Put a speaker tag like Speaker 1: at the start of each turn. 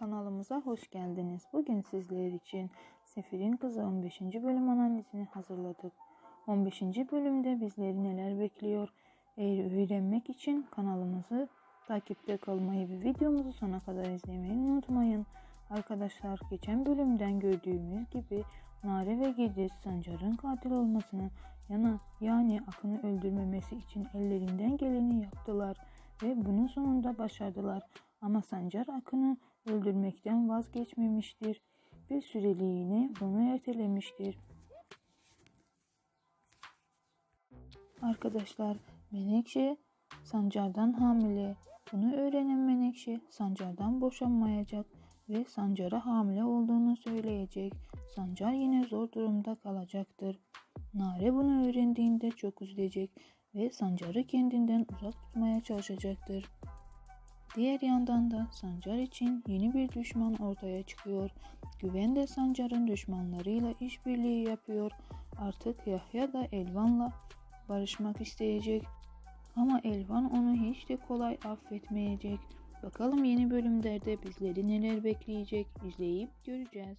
Speaker 1: Kanalımıza hoş geldiniz. Bugün sizler için Sefir'in Kızı 15. bölüm analizini hazırladık. 15. bölümde bizleri neler bekliyor? Eğer öğrenmek için kanalımızı takipte kalmayı ve videomuzu sona kadar izlemeyi unutmayın. Arkadaşlar geçen bölümden gördüğümüz gibi Nare ve Gediz Sancar'ın katil olmasını yana yani Akın'ı öldürmemesi için ellerinden geleni yaptılar ve bunun sonunda başardılar. Ama Sancar Akın'ı öldürmekten vazgeçmemiştir. Bir süreliğine bunu ertelemiştir. Arkadaşlar Menekşe Sancar'dan hamile. Bunu öğrenen Menekşe Sancar'dan boşanmayacak ve Sancar'a hamile olduğunu söyleyecek. Sancar yine zor durumda kalacaktır. Nare bunu öğrendiğinde çok üzülecek ve Sancar'ı kendinden uzak tutmaya çalışacaktır. Diğer yandan da Sancar için yeni bir düşman ortaya çıkıyor. Güven de Sancar'ın düşmanlarıyla işbirliği yapıyor. Artık Yahya da Elvan'la barışmak isteyecek. Ama Elvan onu hiç de kolay affetmeyecek. Bakalım yeni bölümlerde bizleri neler bekleyecek izleyip göreceğiz.